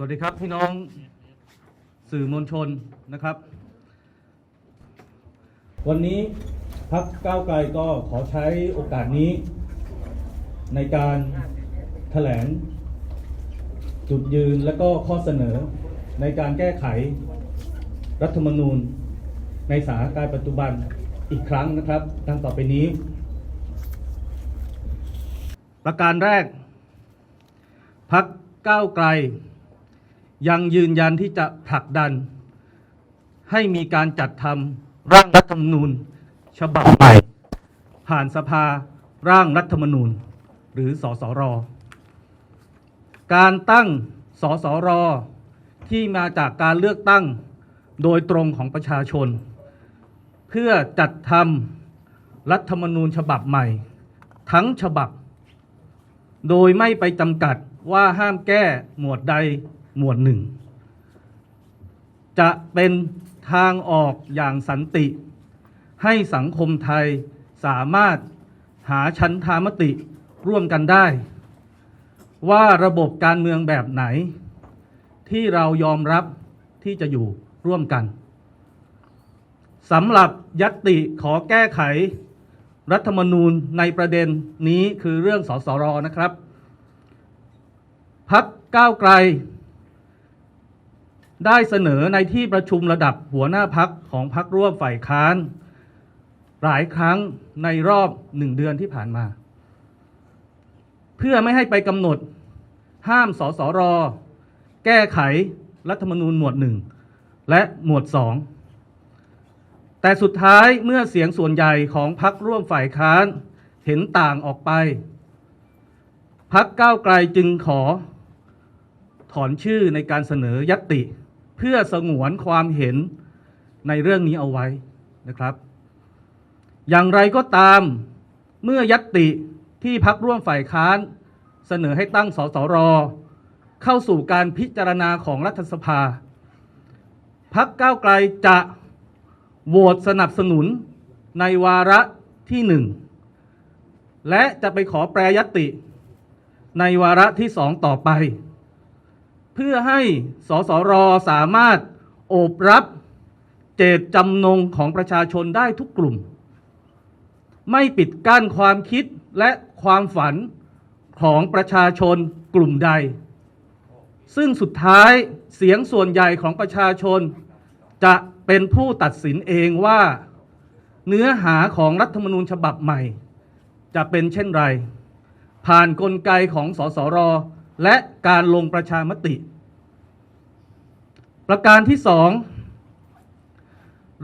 สวัสดีครับพี่น้องสื่อมวลชนนะครับ วันนี้พักก้าวไกลก็ขอใช้โอกาสนี้ ในการแถลง จุดยืนและก็ข้อเสนอในการแก้ไขรัฐธรรมนูญ ในสถานการณ์ปัจจุบันอีกครั้งนะครับดังต่อไปนี้ ประการแรกพักก้าวไกล ยังยืนยันที่จะผลักดัน ให้มีการจัดทำร่างรัฐธรรมนูญ ฉบับใหม่ผ่านสภาร่างรัฐธรรมนูญ หรือสสร การตั้งสสร ที่มาจากการเลือกตั้งโดยตรงของประชาชน เพื่อจัดทำรัฐธรรมนูญฉบับใหม่ ทั้งฉบับ โดยไม่ไปจำกัดว่าห้ามแก้หมวดใด หมวดหนึ่งจะเป็นทางออกอย่างสันติ ให้สังคมไทยสามารถหาชั้นทามติร่วมกันได้ ว่าระบบการเมืองแบบไหน ที่เรายอมรับที่จะอยู่ร่วมกันสำหรับยัตติขอแก้ไข รัฐธรรมนูญในประเด็นนี้คือเรื่องสสรนะครับพักก้าวไกล ได้เสนอในที่ประชุมระดับหัวหน้าพักของพักร่วมฝ่ายค้าน หลายครั้งในรอบหนึ่งเดือนที่ผ่านมา เพื่อไม่ให้ไปกำหนด ห้ามสสร แก้ไขรัฐธรรมนูญหมวดหนึ่งและหมวดสองแต่สุดท้ายเมื่อเสียงส่วนใหญ่ของพักร่วมฝ่ายค้านเห็นต่างออกไป พักก้าวไกลจึงขอ ถอนชื่อในการเสนอยัตติ เพื่อสงวนความเห็นในเรื่องนี้เอาไว้นะครับ อย่างไรก็ตามเมื่อยัตติที่พักร่วมฝ่ายค้าน เสนอให้ตั้งสสร เข้าสู่การพิจารณาของรัฐสภา พักก้าวไกลจะโหวตสนับสนุนในวาระที่หนึ่งและจะไปขอแปรยตติในวาระที่สองต่อไป เพื่อให้สสรสามารถโอบรับเจตจำนงของประชาชนได้ทุกกลุ่ม ไม่ปิดกั้นความคิดและความฝันของประชาชนกลุ่มใด ซึ่งสุดท้ายเสียงส่วนใหญ่ของประชาชน จะเป็นผู้ตัดสินเองว่า เนื้อหาของรัฐธรรมนูญฉบับใหม่ จะเป็นเช่นไร ผ่านนกลไกของสสร และการลงประชามติ ประการที่สอง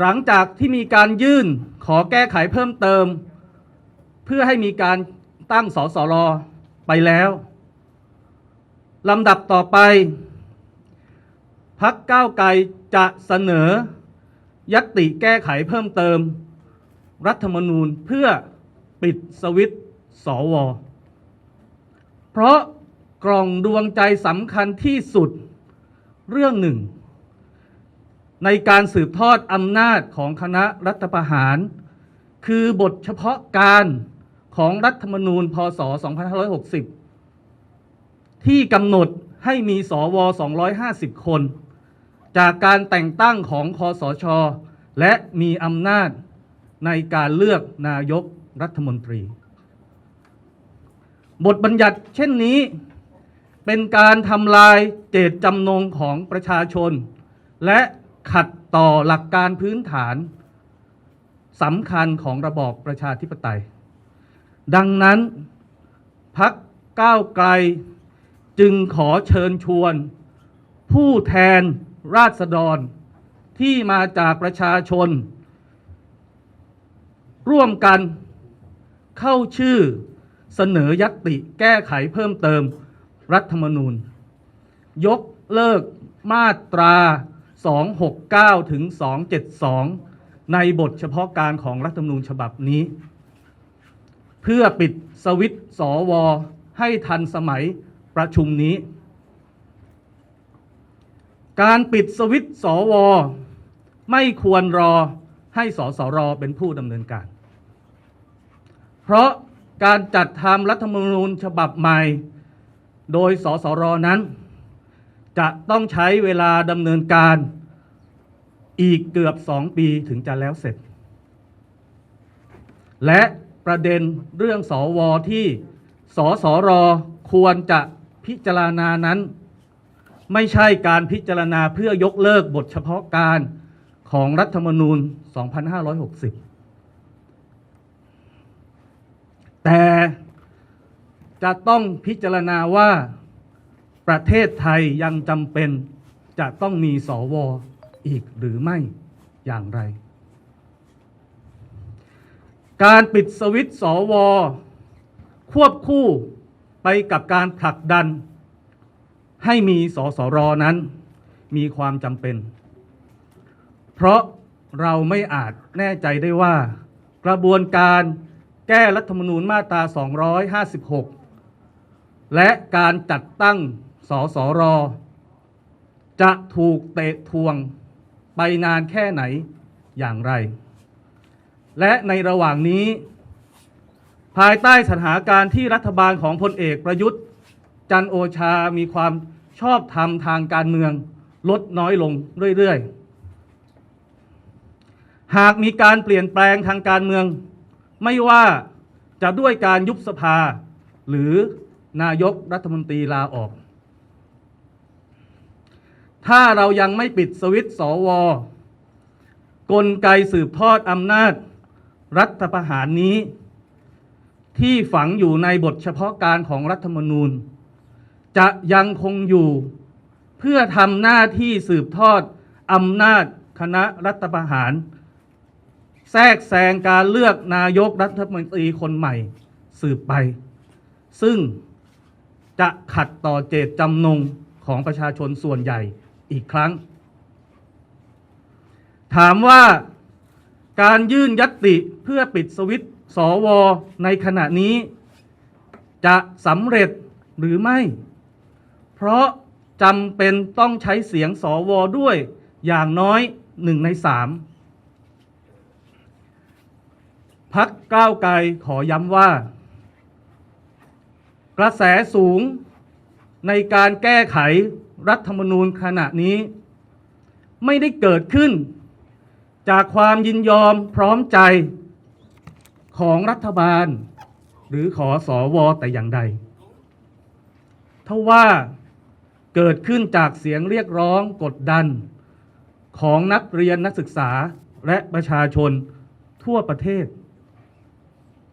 หลังจากที่มีการยื่นขอแก้ไขเพิ่มเติม เพื่อให้มีการตั้งสสรไปแล้วลำดับต่อไป พักก้าวไกลจะเสนอ ยัตติแก้ไขเพิ่มเติม รัฐธรรมนูญเพื่อปิดสวิตสว เพราะ กล่องดวงใจสำคัญที่สุดเรื่องหนึ่ง ในการสืบทอดอำนาจของคณะรัฐประหาร คือบทเฉพาะการของรัฐธรรมนูญพศ 2560 ที่กำหนดให้มีสว 250 คน จากการแต่งตั้งของคอสช และมีอำนาจในการเลือกนายกรัฐมนตรี บทบัญญัติเช่นนี้ เป็นการทำลายเจตจำนงของประชาชน และขัดต่อหลักการพื้นฐานสำคัญของระบอบประชาธิปไตย ดังนั้นพักก้าวไกลจึงขอเชิญชวน ผู้แทนราษฎรที่มาจากประชาชน ร่วมกันเข้าชื่อเสนอยัตติแก้ไขเพิ่มเติม รัฐธรรมนูญ ยกเลิกมาตรา 269 ถึง 272 ในบทเฉพาะการของรัฐธรรมนูญฉบับนี้ เพื่อปิดสวิตช์สวให้ทันสมัยประชุมนี้ การปิดสวิตช์สว ไม่ควรรอให้สสรเป็นผู้ดำเนินการ เพราะการจัดทำรัฐธรรมนูญฉบับใหม่ โดยสสรนั้น จะต้องใช้เวลาดำเนินการอีกเกือบสองปีถึงจะแล้วเสร็จ และประเด็นเรื่องสอวอที่สสรควรจะพิจารณานั้น ไม่ใช่การพิจารณาเพื่อยกเลิกบทเฉพาะการของรัฐธรรมนูญ 2560 แต่ จะต้องพิจารณาว่าประเทศไทยยังจำเป็นจะต้องมีสวอีกหรือไม่อย่างไร การปิดสวิตสว ควบคู่ไปกับการผลักดัน ให้มีสสรนั้นมีความจำเป็น เพราะเราไม่อาจแน่ใจได้ว่า กระบวนการแก้รัฐธรรมนูญมาตรา 256 และการจัดตั้งสสร จะถูกเตะทวงไปนานแค่ไหนอย่างไร และในระหว่างนี้ ภายใต้สถานการณ์ที่รัฐบาลของพลเอกประยุทธ์ จันโอชามีความชอบธรรมทางการเมืองลดน้อยลงเรื่อยๆ หากมีการเปลี่ยนแปลงทางการเมือง ไม่ว่าจะด้วยการยุบสภาหรือ นายกรัฐมนตรีลาออก ถ้าเรายังไม่ปิดสวิตช์สวกลไกสืบทอดอำนาจ รัฐประหารนี้ ที่ฝังอยู่ในบทเฉพาะการของรัฐธรรมนูญ จะยังคงอยู่เพื่อทำหน้าที่สืบทอดอำนาจคณะรัฐประหาร แทรกแซงการเลือกนายกรัฐมนตรีคนใหม่ สืบไป ซึ่ง จะขัดต่อเจตจำนงของประชาชนส่วนใหญ่อีกครั้ง ถามว่าการยื่นยัตติเพื่อปิดสวิตช์สวในขณะนี้ จะสำเร็จหรือไม่ เพราะจำเป็นต้องใช้เสียงสวด้วยอย่างน้อยหนึ่งในสามพักก้าวไกลขอย้ำว่า กระแสสูงในการแก้ไขรัฐธรรมนูญขณะนี้ ไม่ได้เกิดขึ้น จากความยินยอมพร้อมใจของรัฐบาล หรือขอสอวอแต่อย่างใดทว่าเกิดขึ้นจากเสียงเรียกร้องกดดัน ของนักเรียนนักศึกษาและประชาชนทั่วประเทศ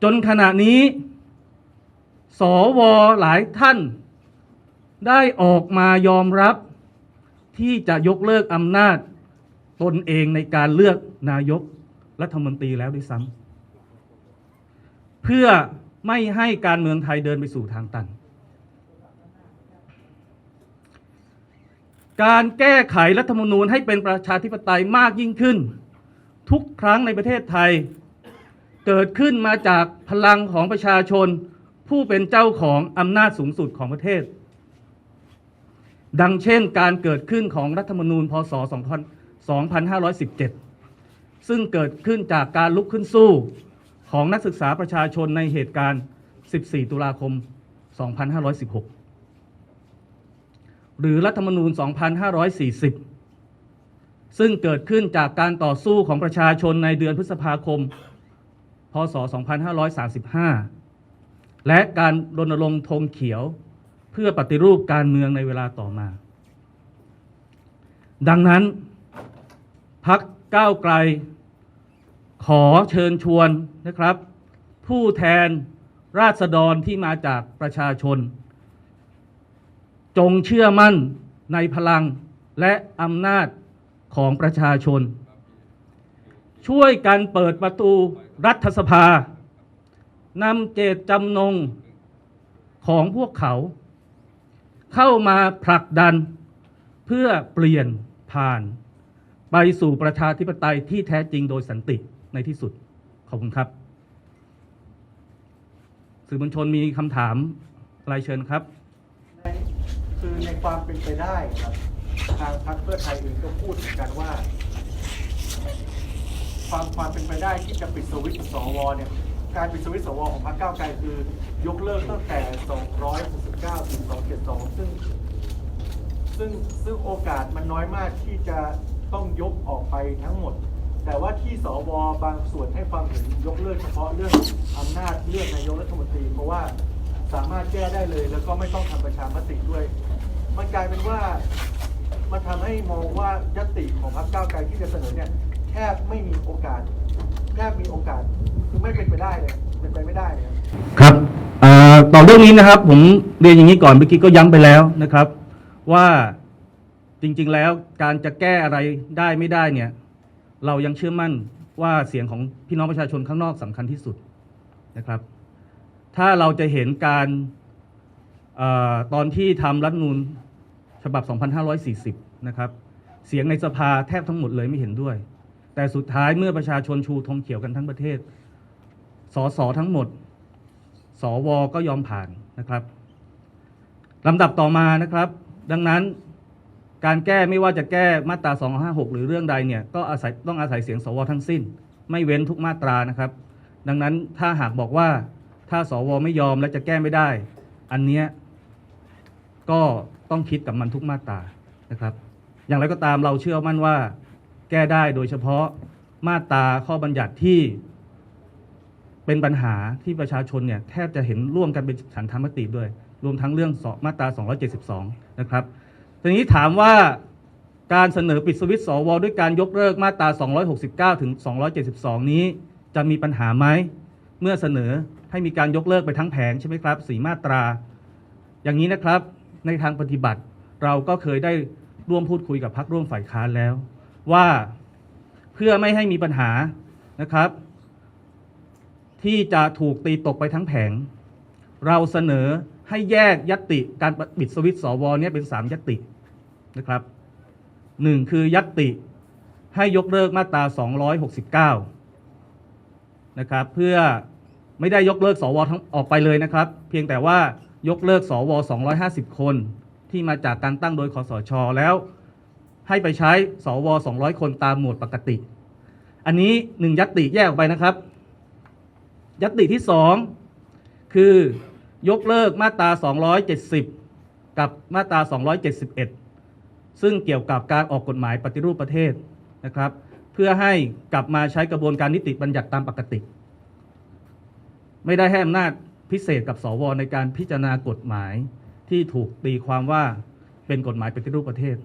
จนขณะนี้ สวหลายท่าน ได้ออกมายอมรับ ที่จะยกเลิกอำนาจ ตนเองในการเลือกนายกรัฐมนตรีแล้วด้วยซ้ำเพื่อไม่ให้การเมืองไทยเดินไปสู่ทางตัน การแก้ไขรัฐธรรมนูญให้เป็นประชาธิปไตยมากยิ่งขึ้น ทุกครั้งในประเทศไทย เกิดขึ้นมาจากพลังของประชาชน ผู้เป็นเจ้าของอำนาจสูงสุดของประเทศ ดังเช่นการเกิดขึ้นของรัฐธรรมนูญพศ 2517 ซึ่งเกิดขึ้นจากการลุกขึ้นสู้ของนักศึกษาประชาชนในเหตุการณ์ 14 ตุลาคม 2516 หรือรัฐธรรมนูญ 2540 ซึ่งเกิดขึ้นจากการต่อสู้ของประชาชนในเดือนพฤษภาคม พศ 2535 และการรณรงค์ธงเขียวเพื่อปฏิรูปการเมืองในเวลาต่อมา ดังนั้นพักก้าวไกล ขอเชิญชวนนะครับ ผู้แทนราษฎรที่มาจากประชาชน จงเชื่อมั่นในพลังและอำนาจของประชาชน ช่วยกันเปิดประตูรัฐสภา นำเจตจำนงของพวกเขา เข้ามาผลักดันเพื่อเปลี่ยนผ่าน ไปสู่ประชาธิปไตยที่แท้จริงโดยสันติในที่สุด ขอบคุณครับ สื่อมวลชนมีคำถามอะไรเชิญครับ คือในความเป็นไปได้ครับทางพรรคเพื่อไทยเองก็พูดเหมือนกันว่า ความความเป็นไปได้ที่จะปิดสวิตช์สวเนี่ย การปิดสวิตสวของพรรคก้าวไกลคือยกเลิกตั้งแต่ 269ถึง272ซึ่งซึ่ง ซึ่งซึ่งโอกาสมันน้อยมากที่จะต้องยกออกไปทั้งหมด แต่ว่าที่สวบางส่วนให้ความเห็นยกเลิกเฉพาะเรื่องอำนาจเลือกนายกรัฐมนตรี เพราะว่าสามารถแก้ได้เลย แล้วก็ไม่ต้องทำประชามติด้วย มันกลายเป็นว่ามันทำให้มองว่ายติของพรรคก้าวไกลที่จะเสนอเนี่ยแทบไม่มีโอกาสแทบมีโอกาส คือไม่เป็นไปได้เลยเป็นไปไม่ได้เลยครับต่อเรื่องนี้นะครับ ผมเรียนอย่างนี้ก่อนเมื่อกี้ก็ย้ำไปแล้วนะครับ ว่าจริงๆแล้วการจะแก้อะไรได้ไม่ได้เนี่ย เรายังเชื่อมั่นว่าเสียงของพี่น้องประชาชนข้างนอกสำคัญที่สุดนะครับ ถ้าเราจะเห็นการอตอนที่ทำรัฐมนูญฉบับ 2540 นะครับ เสียงในสภาแทบทั้งหมดเลยไม่เห็นด้วย แต่สุดท้ายเมื่อประชาชนชูธงเขียวกันทั้งประเทศ สสทั้งหมด สวก็ยอมผ่านนะครับลำดับต่อมานะครับ ดังนั้นการแก้ไม่ว่าจะแก้มาตรา 256 หรือเรื่องใดเนี่ยก็อาศัยต้องอาศัยเสียงสวทั้งสิ้น ไม่เว้นทุกมาตรานะครับ ดังนั้นถ้าหากบอกว่าถ้าสวไม่ยอมและจะแก้ไม่ได้ อันเนี้ยก็ต้องคิดกับมันทุกมาตรานะครับ อย่างไรก็ตามเราเชื่อมั่นว่า แก้ได้โดยเฉพาะมาตราข้อบัญญัติที่ เป็นปัญหาที่ประชาชนเนี่ยแทบจะเห็นร่วมกันเป็นฉันทามติด้วย รวมทั้งเรื่องสอมาตรา 272 นะครับทีนี้ถามว่าการเสนอปิดสวิตช์สวด้วยการยกเลิกมาตรา 269 ถึง 272 นี้จะมีปัญหาไหม เมื่อเสนอให้มีการยกเลิกไปทั้งแผงใช่ไหมครับสีมาตรา อย่างนี้นะครับในทางปฏิบัติเราก็เคยได้ร่วมพูดคุยกับพักร่วมฝ่ายค้านแล้ว ว่าเพื่อไม่ให้มีปัญหานะครับ ที่จะถูกตีตกไปทั้งแผง เราเสนอให้แยกยัติการปิดสวิตสวเนี่ยเป็นสามยัตินะครับหนึ่งคือยัติให้ยกเลิกมาตรา 269 นะครับ เพื่อไม่ได้ยกเลิกสวทั้งออกไปเลยนะครับ เพียงแต่ว่ายกเลิกสว 250 คน ที่มาจากการตั้งโดยคอสชแล้ว ให้ไปใช้สว 200 คนตามหมวดปกติ อันนี้หนึ่งยัตติแยกออกไปนะครับ ยัตติที่สองคือยกเลิกมาตรา 270 กับมาตรา 271 ซึ่งเกี่ยวกับการออกกฎหมายปฏิรูปประเทศนะครับ เพื่อให้กลับมาใช้กระบวนการนิติบัญญัติตามปกติ ไม่ได้ให้อำนาจพิเศษกับสวในการพิจารณากฎหมายที่ถูกตีความว่าเป็นกฎหมายปฏิรูปประเทศ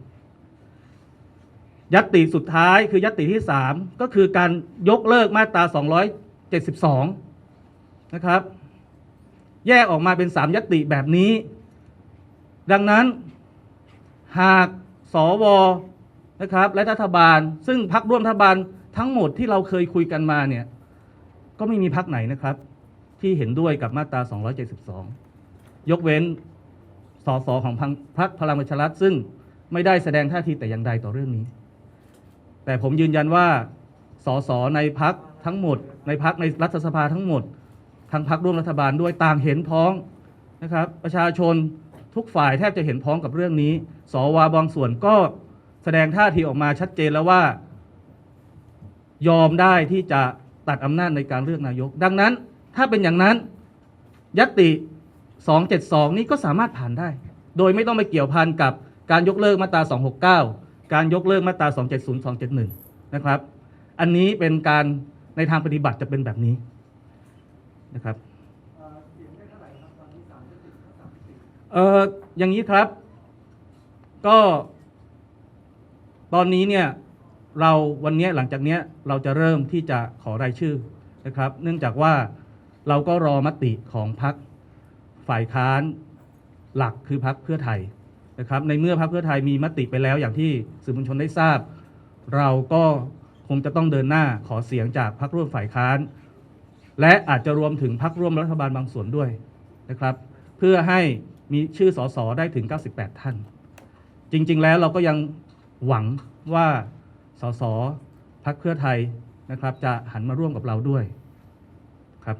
ยัตติสุดท้ายคือยัตติที่ 3 ก็คือการยกเลิกมาตรา 272 นะครับ แยกออกมาเป็น3ยัตติแบบนี้ ดังนั้นหากสวนะครับ และรัฐบาล ซึ่งพักร่วมรัฐบาลทั้งหมดที่เราเคยคุยกันมาเนี่ย ก็ไม่มีพักไหนนะครับ ที่เห็นด้วยกับมาตรา 272 ยกเว้นสสของพรรคพลังประชารัฐซึ่งไม่ได้แสดงท่าทีแต่อย่างใดต่อเรื่องนี้ แต่ผมยืนยันว่าสสในพักทั้งหมด ในพักในรัฐสภาทั้งหมด ทั้งพักร่วมรัฐบาลด้วยต่างเห็นพ้องนะครับประชาชนทุกฝ่ายแทบจะเห็นพ้องกับเรื่องนี้ สวบางส่วนก็แสดงท่าทีออกมาชัดเจนแล้วว่า ยอมได้ที่จะตัดอำนาจในการเลือกนายก ดังนั้นถ้าเป็นอย่างนั้นยติ 272 นี้ก็สามารถผ่านได้ โดยไม่ต้องไปเกี่ยวพันกับการยกเลิกมาตรา 269 การยกเลิกมาตรา 270 271 นะครับ อันนี้เป็นการในทางปฏิบัติจะเป็นแบบนี้ นะครับเอ่ออย่างนี้ครับ ก็ ตอนนี้เนี่ยเราวันเนี้ยหลังจากเนี้ยเราจะเริ่มที่จะขอรายชื่อนะครับ เนื่องจากว่าเราก็รอมติของพักฝ่ายค้านหลักคือพักเพื่อไทยนะครับ ในเมื่อพักเพื่อไทยมีมติไปแล้วอย่างที่สื่อมวลชนได้ทราบ เราก็คงจะต้องเดินหน้าขอเสียงจากพักร่วมฝ่ายค้าน และอาจจะรวมถึงพักร่วมรัฐบาลบางส่วนด้วยนะครับ เพื่อให้มีชื่อสสได้ถึง 98 ท่าน จริง ๆ แล้วเราก็ยังหวังว่าสสพักเพื่อไทยนะครับ จะหันมาร่วมกับเราด้วยครับ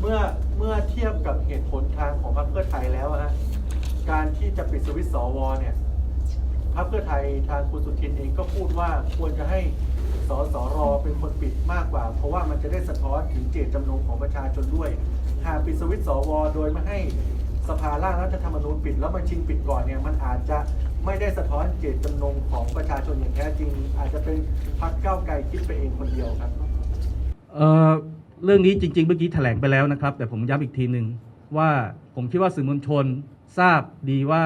เมื่อเมื่อเทียบกับเหตุผลทางของพรรคเพื่อไทยแล้วอะฮะการที่จะปิดสวิตช์สวเนี่ยพรรคเพื่อไทยทางคุณสุทินเองก็พูดว่าควรจะให้ สสรเป็นคนปิดมากกว่า เพราะว่ามันจะได้สะท้อนถึงเจตจำนงของประชาชนด้วย หากปิดสวิตช์สวโดยไม่ให้สภาร่างรัฐธรรมนูญปิด แล้วมันชิงปิดก่อนเนี่ยมันอาจจะไม่ได้สะท้อนเจตจำนงของประชาชนอย่างแท้จริง อาจจะเป็นพรรคก้าวไกลคิดไปเองคนเดียวครับเอ่อเรื่องนี้จริง ๆ เมื่อกี้แถลงไปแล้วนะครับ แต่ผมย้ำอีกทีหนึ่งว่าผมคิดว่าสื่อมวลชนทราบดีว่า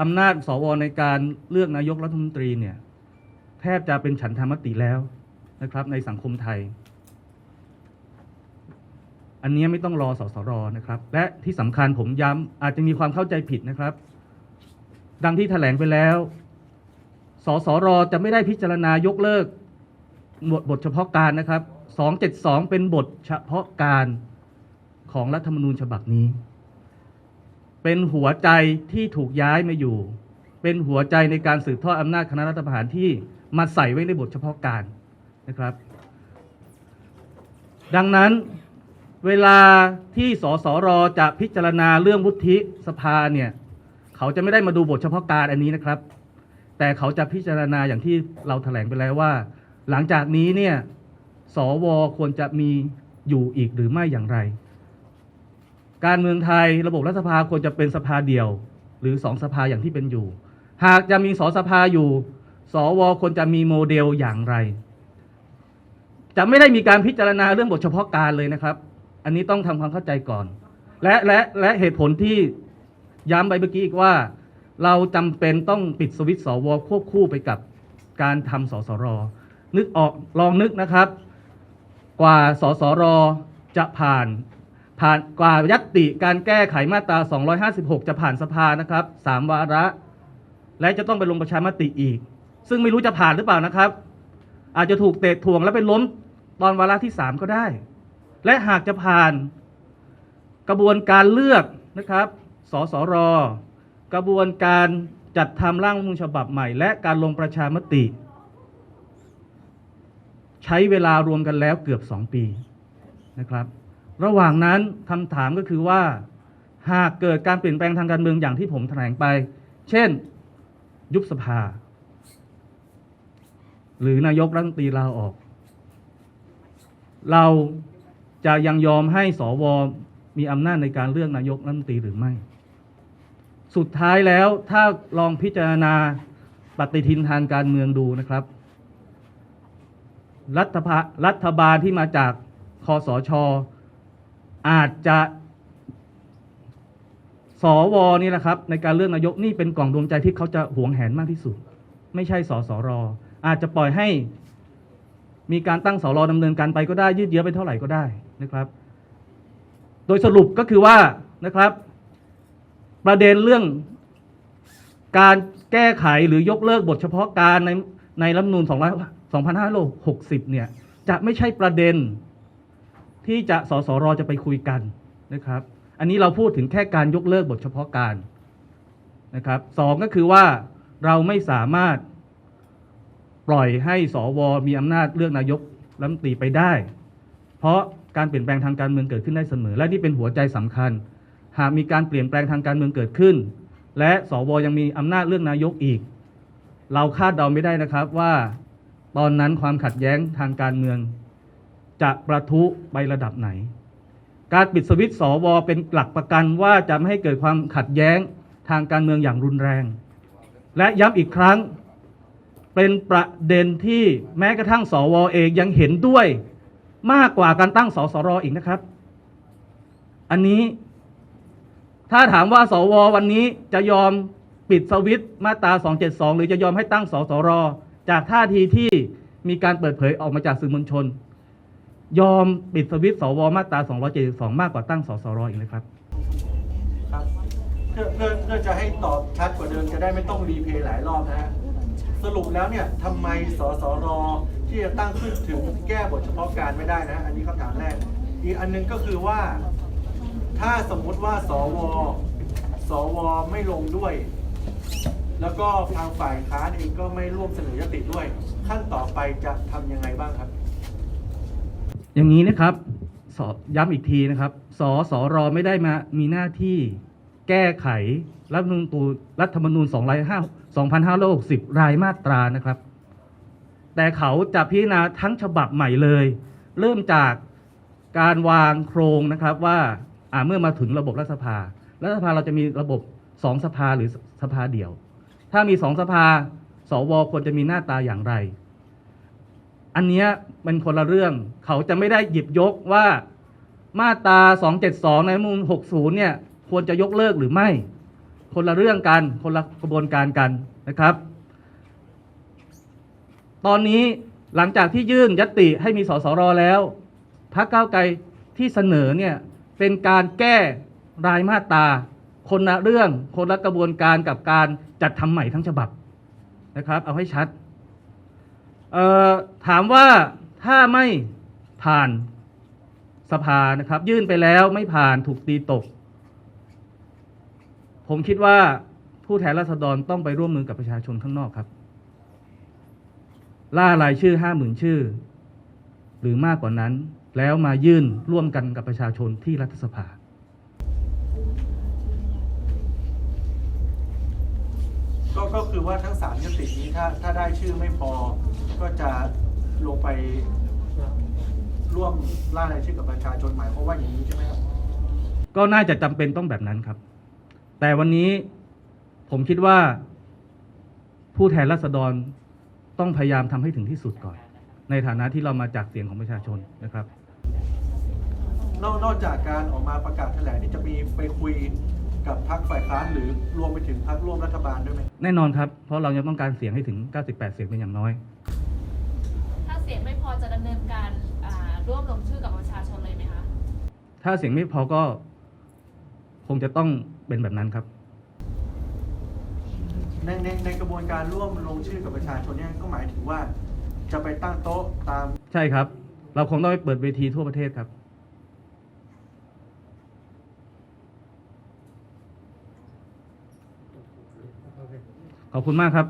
อำนาจสวในการเลือกนายกรัฐมนตรีเนี่ย ทบจะเป็นฉันทามติแล้วนะครับในสังคมไทย อันนี้ไม่ต้องรอสสรนะครับ และที่สำคัญผมย้ำอาจจะมีความเข้าใจผิดนะครับ ดังที่แถลงไปแล้วสสรจะไม่ได้พิจารณายกเลิกบทบทเฉพาะการนะครับ 272 เป็นบทเฉพาะการของรัฐธรรมนูญฉบับนี้ เป็นหัวใจที่ถูกย้ายมาอยู่ เป็นหัวใจในการสืบทอดอำนาจคณะรัฐประหารที่ มาใส่ไว้ในบทเฉพาะการนะครับ ดังนั้นเวลาที่สสรจะพิจารณาเรื่องวุฒิสภาเนี่ย เขาจะไม่ได้มาดูบทเฉพาะการอันนี้นะครับ แต่เขาจะพิจารณาอย่างที่เราแถลงไปแล้วว่า หลังจากนี้เนี่ยสวควรจะมีอยู่อีกหรือไม่อย่างไร การเมืองไทยระบบรัฐสภาควรจะเป็นสภาเดียว หรือสองสภาอย่างที่เป็นอยู่ หากจะมีสอสภาอยู่ สวควรจะมีโมเดลอย่างไร จะไม่ได้มีการพิจารณาเรื่องบทเฉพาะการเลยนะครับ อันนี้ต้องทำความเข้าใจก่อน และและและเหตุผลที่ย้ำไปเมื่อกี้อีกว่า เราจำเป็นต้องปิดสวิตช์สวควบคู่ไปกับการทำสสร นึกออกลองนึกนะครับ กว่าสสรจะผ่านผ่านกว่ายัตติการแก้ไขมาตรา 256 จะผ่านสภานะครับสามวาระ และจะต้องไปลงประชามติอีก ซึ่งไม่รู้จะผ่านหรือเปล่านะครับ อาจจะถูกเตะถ่วงแล้วไปล้มตอนวาระที่สามก็ได้ และหากจะผ่านกระบวนการเลือกนะครับสสร กระบวนการจัดทำร่างรัฐมนูญฉบับใหม่ และการลงประชามติ ใช้เวลารวมกันแล้วเกือบ2ปีนะครับ ระหว่างนั้นคำถามก็คือว่า หากเกิดการเปลี่ยนแปลงทางการเมืองอย่างที่ผมแถลงไป เช่น ยุบสภา หรือนายกรัฐมนตรีลาออก เราจะยังยอมให้สวมีอำนาจในการเลือกนายกรัฐมนตรีหรือไม่ สุดท้ายแล้วถ้าลองพิจารณาปฏิทินทางการเมืองดูนะครับ รัฐบารัฐบาลที่มาจากคอสชอาจจะสวนี่แหละครับ ในการเลือกนายกนี่เป็นกล่องดวงใจที่เขาจะหวงแหนมากที่สุด ไม่ใช่สสร อาจจะปล่อยให้มีการตั้งสรดำเนินการไปก็ได้ยืดเยื้อไปเท่าไหร่ก็ได้นะครับ โดยสรุปก็คือว่านะครับ ประเด็นเรื่องการแก้ไขหรือยกเลิกบทเฉพาะการในในรัฐมนูญ2560 เนี่ย จะไม่ใช่ประเด็นที่จะสสรจะไปคุยกันนะครับ อันนี้เราพูดถึงแค่การยกเลิกบทเฉพาะการนะครับสองก็คือว่าเราไม่สามารถ ปล่อยให้สวมีอำนาจเลือกนายกรัฐมนตรีไปได้ เพราะการเปลี่ยนแปลงทางการเมืองเกิดขึ้นได้เสมอ และนี่เป็นหัวใจสำคัญ หากมีการเปลี่ยนแปลงทางการเมืองเกิดขึ้น และสวยังมีอำนาจเลือกนายกอีก เราคาดเดาไม่ได้นะครับว่า ตอนนั้นความขัดแย้งทางการเมือง จะประทุไประดับไหน การปิดสวิตสวเป็นหลักประกันว่าจะไม่ให้เกิดความขัดแย้งทางการเมืองอย่างรุนแรง และย้ำอีกครั้ง เป็นประเด็นที่แม้กระทั่งสวเองยังเห็นด้วยมากกว่าการตั้งสสรอีกนะครับ อันนี้ ถ้าถามว่าสววันนี้จะยอมปิดสวิตมาตรา 272 หรือจะยอมให้ตั้งสสรจากท่าทีที่มีการเปิดเผยออกมาจากสื่อมวลชน ยอมปิดสวิตสวมาตรา 272 มากกว่าตั้งสสรอีกเลยครับ เพื่อเพื่อจะให้ตอบชัดกว่าเดิมจะได้ไม่ต้องรีเพลย์หลายรอบนะฮะ สรุปแล้วเนี่ยทำไมสสรที่จะตั้งขึ้นถึงแก้บทเฉพาะการไม่ได้นะ อันนี้คำถามแรก อีกอันหนึงก็คือว่า ถ้าสมมุติว่าสวสวไม่ลงด้วย แล้วก็ทางฝ่ายค้านเองก็ไม่ร่วมเสนอยติด้วย ขั้นต่อไปจะทำยังไงบ้างครับ อย่างนี้นะครับสย้ำอีกทีนะครับ สสรไม่ได้มามีหน้าที่ แก้ไขรัฐธรรมนูญตูรัฐธรรมนูญ2560 รายมาตรานะครับ แต่เขาจะพิจารณาทั้งฉบับใหม่เลย เริ่มจากการวางโครงนะครับว่าเมื่อมาถึงระบบรัฐสภา รัฐสภาเราจะมีระบบสองสภาหรือสภาเดียว ถ้ามีสองสภา สวควรจะมีหน้าตาอย่างไร อันนี้ยเป็นคนละเรื่อง เขาจะไม่ได้หยิบยกว่ามาตรา 272 ในมูล60 เนี่ย ควรจะยกเลิกหรือไม่ คนละเรื่องกัน คนละกระบวนการกันนะครับ ตอนนี้หลังจากที่ยื่นยติให้มีสสรแล้วพรรคก้าวไกลที่เสนอเนี่ยเป็นการแก้รายมาตราคนละเรื่อง คนละกระบวนการกับการจัดทำใหม่ทั้งฉบับนะครับ เอาให้ชัดถามว่าถ้าไม่ผ่านสภานะครับ ยื่นไปแล้วไม่ผ่านถูกตีตก ผมคิดว่าผู้แทนราษฎรต้องไปร่วมมือกับประชาชนข้างนอกครับ ล่ารายชื่อห้าหมื่นชื่อ หรือมากกว่านั้น แล้วมายื่นร่วมกันกับประชาชนที่รัฐสภาก็ก็คือว่าทั้งสามยตินี้ถ้าถ้าได้ชื่อไม่พอ ก็จะลงไปร่วมล่ารายชื่อกับประชาชนหมายเพราะว่าอย่างนี้ใช่ไหมครับ ก็น่าจะจำเป็นต้องแบบนั้นครับ แต่วันนี้ผมคิดว่า ผู้แทนราษฎรต้องพยายามทำให้ถึงที่สุดก่อน ในฐานะที่เรามาจากเสียงของประชาชนนะครับ นอกนอกจากการออกมาประกาศแถลงที่จะมีไปคุยกับพรรคฝ่ายค้านหรือรวมไปถึงพรรคร่วมรัฐบาลด้วยไหมแน่นอนครับ เพราะเรายังต้องการเสียงให้ถึง 98 เสียงเป็นอย่างน้อย ถ้าเสียงไม่พอจะดำเนินการอ่าร่วมลงชื่อกับประชาชนเลยไหมคะ ถ้าเสียงไม่พอก็คงจะต้อง เป็นแบบนั้นครับ ในในในกระบวนการร่วมลงชื่อกับประชาชนเนี่ยก็หมายถึงว่า จะไปตั้งโต๊ะตามใช่ครับ เราคงต้องไปเปิดเวทีทั่วประเทศครับ ขอบคุณมากครับ